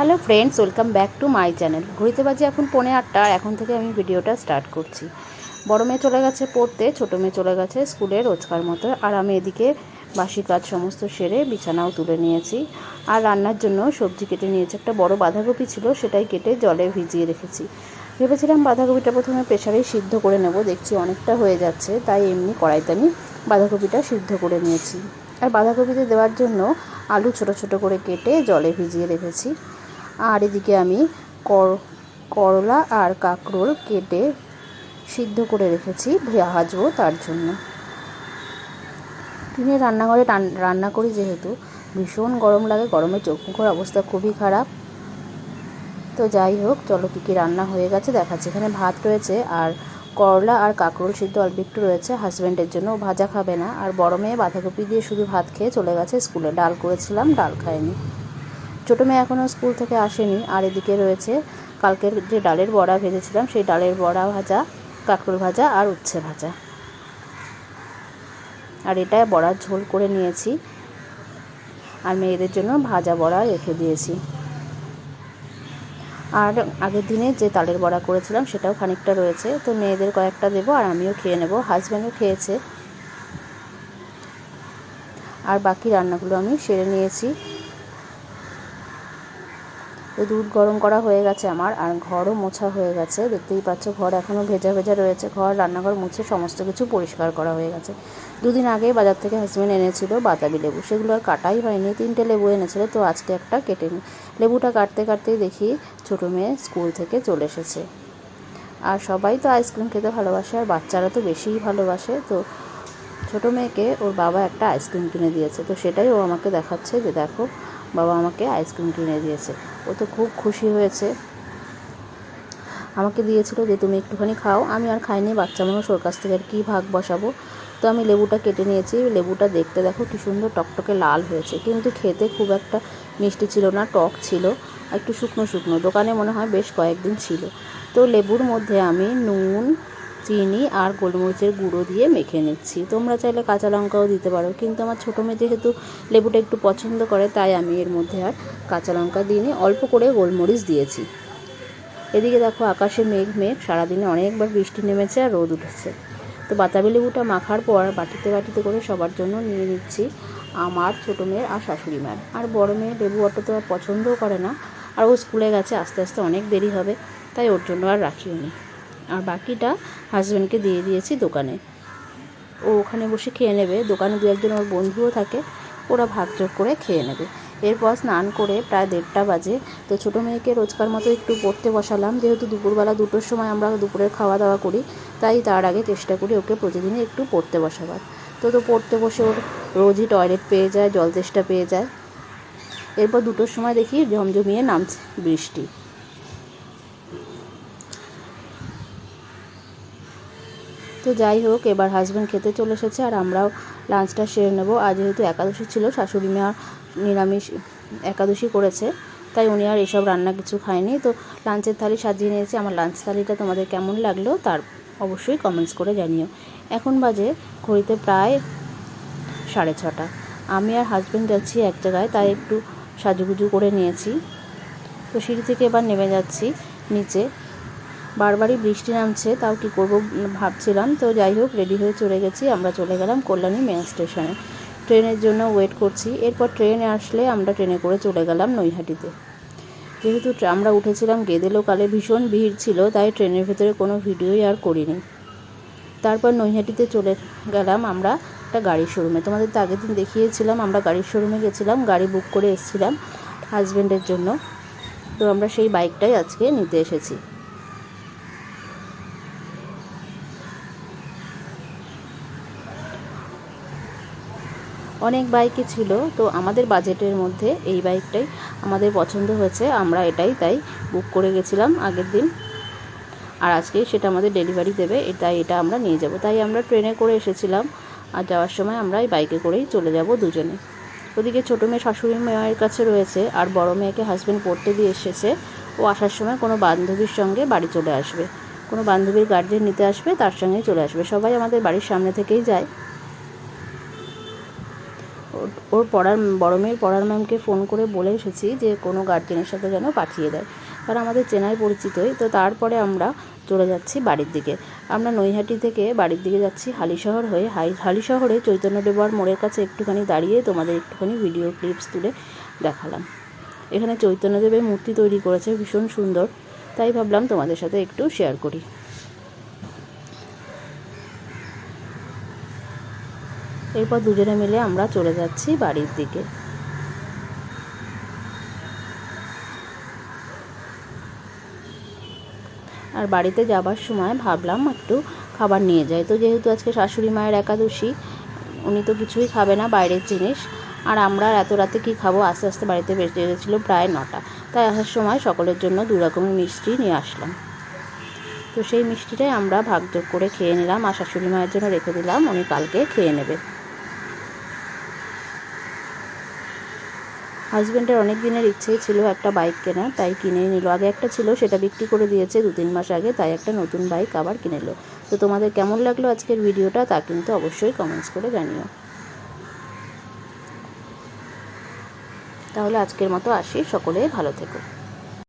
Hello friends, welcome back to my channel. ঘড়িতে বাজে এখন পৌনে আটটা এখন থেকে আমি ভিডিওটা স্টার্ট করছি। বড় মেয়ে চলে গেছে পড়তে, ছোটো মেয়ে চলে গেছে স্কুলে রোজকার মতো। আর আমি এদিকে বাসি কাজ সমস্ত সেরে বিছানাও তুলে নিয়েছি। আর রান্নার জন্য সবজি কেটে নিয়েছি। একটা বড় বাঁধাকপি ছিল, সেটাই কেটে জলে ভিজিয়ে রেখেছি। ভেবেছিলাম বাঁধাকপিটা প্রথমে প্রেশারেই সিদ্ধ করে নেব, দেখছি অনেকটা হয়ে যাচ্ছে, তাই এমনি কড়াইতে আমি বাঁধাকপিটা সিদ্ধ করে নিয়েছি। আর বাঁধাকপিতে দেওয়ার জন্য আলু ছোট ছোট করে কেটে জলে ভিজিয়ে রেখেছি। আর এদিকে আমি কর, করলা আর কাঁকরোল কেটে সিদ্ধ করে রেখেছি ভাজবো তার জন্য। টিনের রান্নাঘরে টান- রান্না করি যেহেতু। ভীষণ গরম লাগে, গরমে চোখ মুখের অবস্থা খুবই খারাপ। তো যাই হোক, চলো কী কী রান্না হয়ে গেছে দেখাচ্ছি। এখানে ভাত রয়েছে আর করলা আর কাঁকরোল সিদ্ধ অল্প একটু রয়েছে। হাজব্যান্ডের জন্য ভাজা খাবে না। আর বড় মেয়ে বাঁধাকপি দিয়ে শুধু ভাত খেয়ে চলে গেছে স্কুলে। ডাল করেছিলাম, ডাল খায়নি। ছোটো মেয়ে এখনও স্কুল থেকে আসেনি, আর এদিকে রয়েছে কালকের যে ডালের বড়া ভেজেছিলাম, সেই ডালের বড়া ভাজা, কাঁকরোল ভাজা আর উচ্ছে ভাজা। আর এটা বড়ার ঝোল করে নিয়েছি। আর মেয়েদের জন্য ভাজা বড়া রেখে দিয়েছি। আর আগের দিনে যে তালের বড়া করেছিলাম, সেটাও খানিকটা রয়েছে। তো মেয়েদের কয়েকটা দেবো আর আমিও খেয়ে নেব। হাজব্যান্ডও খেয়েছে। আর বাকি রান্নাগুলো আমি সেরে নিয়েছি। তো দুধ গরম করা হয়ে গেছে আমার, আর ঘরও মোছা হয়ে গেছে। দেখতেই পাচ্ছ, ঘর এখনও ভেজা ভেজা রয়েছে। ঘর, রান্নাঘর মুছে সমস্ত কিছু পরিষ্কার করা হয়ে গেছে। দুদিন আগে বাজার থেকে হাজব্যান্ড এনেছিল বাতাবি লেবু। সেগুলো আর কাটাই হয়নি, তিনটে লেবু এনেছিল, তো আজকে একটা কেটে নিই লেবুটা কাটতে কাটতেই দেখি ছোটো মেয়ে স্কুল থেকে চলে এসেছে। আর সবাই তো আইসক্রিম খেতে ভালোবাসে, আর বাচ্চারা তো বেশিই ভালোবাসে। তো ছোটো মেয়েকে ওর বাবা একটা আইসক্রিম কিনে দিয়েছে, তো সেটাই ও আমাকে দেখাচ্ছে যে দেখো বাবা আমাকে আইসক্রিম কিনে দিয়েছে। ও তো খুব খুশি হয়েছে। আমাকে দিয়েছিল যে, তুমি একটুখানি খাও। আমি আর খাইনি, বাচ্চা মানুষ, ওর কাছ থেকে আর কী ভাগ বসাবো? তো আমি লেবুটা কেটে নিয়েছি। লেবুটা দেখতে দেখো কি সুন্দর টকটকে লাল হয়েছে। কিন্তু খেতে খুব একটা মিষ্টি ছিল না, টক ছিল। একটু শুকনো শুকনো। দোকানে মনে হয় বেশ কয়েকদিন ছিল। তো লেবুর মধ্যে আমি নুন চিনি আর গোলমরিচের গুঁড়ো দিয়ে মেখে নিচ্ছি। তোমরা চাইলে কাঁচা লঙ্কাও দিতে পারো, কিন্তু আমার ছোটো মেয়ে যেহেতু লেবুটা একটু পছন্দ করে, তাই আমি এর মধ্যে আর কাঁচা লঙ্কা দিইনি, অল্প করে গোলমরিচ দিয়েছি। এদিকে দেখো আকাশে মেঘ মেঘ, সারাদিনে অনেকবার বৃষ্টি নেমেছে আর রোদ উঠেছে। তো বাতাবি লেবুটা মাখার পর বাটিতে বাটিতে করে সবার জন্য নিয়ে নিচ্ছি আমার ছোটো মেয়ের আর শাশুড়ি মায়ের। আর বড় মেয়ে লেবু অটো তো আর পছন্দও করে না, আর ও স্কুলে গেছে, আস্তে আস্তে অনেক দেরি হবে, তাই ওর জন্য আর রাখিও নি। বাকিটা হাজব্যান্ডকে দিয়ে দিয়েছি দোকানে। ও ওখানে বসে খেয়ে নেবে। দোকানে দু একজন ওর বন্ধুও থাকে, ওরা ভাগযোগ করে খেয়ে নেবে। এরপর স্নান করে প্রায় দেড়টা বাজে। তো ছোটো মেয়েকে রোজকার মতো একটু পড়তে বসালাম। যেহেতু দুপুরবেলা দুটোর সময় আমরা দুপুরের খাওয়া দাওয়া করি, তাই তার আগে চেষ্টা করি ওকে প্রতিদিনই একটু পড়তে বসাবার। তো তো পড়তে বসে ওর রোজই টয়লেট পেয়ে যায় জল তেষ্টা পেয়ে যায়। এরপর দুটোর সময় দেখি ঝমঝমিয়ে নামছে বৃষ্টি। তো যাই হোক, এবার হাজব্যান্ড খেতে চলে এসেছে আর আমরাও লাঞ্চটা সেরে নেব। আর যেহেতু একাদশী ছিল, শাশুড়ি মেয়ে নিরামিষ একাদশী করেছে, তাই উনি আর এসব রান্না কিছু খায়নি। তো লাঞ্চের থালি সাজিয়ে নিয়েছে। আমার লাঞ্চ থালিটা তোমাদের কেমন লাগল তার অবশ্যই কমেন্টস করে জানিও। এখন বাজে ঘড়িতে প্রায় সাড়ে ছটা। আমি আর হাজব্যান্ড যাচ্ছি এক জায়গায়, তাই একটু সাজুগুজু করে নিয়েছি। তো সিঁড়ি থেকে এবার নেমে যাচ্ছি নিচে। বারবারই বৃষ্টি নামছে, তাও কী করব ভাবছিলাম। তো যাই হোক রেডি হয়ে চলে গেছি, আমরা চলে গেলাম কল্যাণী মেন স্টেশনে ট্রেনের জন্য ওয়েট করছি, এরপর ট্রেনে আসলে আমরা ট্রেনে করে চলে গেলাম নৈহাটিতে। যেহেতু আমরা উঠেছিলাম গেদে লোকালে, ভীষণ ভিড় ছিল, তাই ট্রেনের ভেতরে কোনো ভিডিওই আর করিনি। তারপর নৈহাটিতে চলে গেলাম আমরা একটা গাড়ির শোরুমে তোমাদের তো আগের দিন দেখিয়েছিলাম, আমরা গাড়ির শোরুমে গেছিলাম, গাড়ি বুক করে এসেছিলাম হাজব্যান্ডের জন্য। তো আমরা সেই বাইকটাই আজকে নিতে এসেছি। অনেক বাইকই ছিল, তো আমাদের বাজেটের মধ্যে এই বাইকটাই আমাদের পছন্দ হয়েছে, আমরা এটাই তাই বুক করে গেছিলাম আগের দিন। আর আজকেই সেটা আমাদের ডেলিভারি দেবে তাই এটা আমরা নিয়ে যাব। তাই আমরা ট্রেনে করে এসেছিলাম, আর যাওয়ার সময় আমরা এই বাইকে করেই চলে যাব দুজনে। ওদিকে ছোটো মেয়ে শাশুড়ি মায়ের কাছে রয়েছে, আর বড় মেয়েকে হাজব্যান্ড পড়তে দিয়ে এসেছে। ও আসার সময় কোনো বান্ধবীর সঙ্গে বাড়ি চলে আসবে। কোনো বান্ধবীর গার্জেন নিতে আসবে, তার সঙ্গেই চলে আসবে। সবাই আমাদের বাড়ির সামনে থেকেই যায়। ওর পড়ার বড় মেয়ের পড়ার ম্যামকে ফোন করে বলে এসেছি যে কোনো গার্জেনের সাথে যেন পাঠিয়ে দেয়। কারণ আমাদের চেনাই পরিচিতই, তো তারপরে আমরা চলে যাচ্ছি বাড়ির দিকে। আমরা নৈহাটি থেকে বাড়ির দিকে যাচ্ছি হালিশহর হয়ে। হাই, হালিশহরে চৈতন্য ডেবর মোড়ের কাছে একটুখানি দাঁড়িয়ে তোমাদের একটুখানি ভিডিও ক্লিপস তুলে দেখালাম। এখানে চৈতন্যদেবের মূর্তি তৈরি করেছে, ভীষণ সুন্দর। তাই ভাবলাম তোমাদের সাথে একটু শেয়ার করি। এরপর দুজনে মিলে আমরা চলে যাচ্ছি বাড়ির দিকে। আর বাড়িতে যাবার সময় ভাবলাম একটু খাবার নিয়ে যাই। তো যেহেতু আজকে শাশুড়ি মায়ের একাদশী, উনি তো কিছুই খাবে না, বাইরের জিনিস। আর আমরা এত রাতে কি খাব? আস্তে আস্তে বাড়িতে বেজে গেছিল প্রায় নটা। তাই আসার সময় সকলের জন্য দু রকমের মিষ্টি নিয়ে আসলাম। তো সেই মিষ্টিটাই আমরা ভাগযোগ করে খেয়ে নিলাম আর শাশুড়ি মায়ের জন্য রেখে দিলাম। উনি কালকে খেয়ে নেবে। হাজব্যান্ডের অনেক দিনের ইচ্ছেই ছিল একটা বাইক কেনা তাই কিনে নিল। আগে একটা ছিল, সেটা বিক্রি করে দিয়েছে দু তিন মাস আগে, তাই একটা নতুন বাইক আবার কিনে নিল। তো তোমাদের কেমন লাগল আজকের ভিডিওটা, তা কিন্তু অবশ্যই কমেন্টস করে জানিও। তাহলে আজকের মতো আসি, সকলে ভালো থেকো।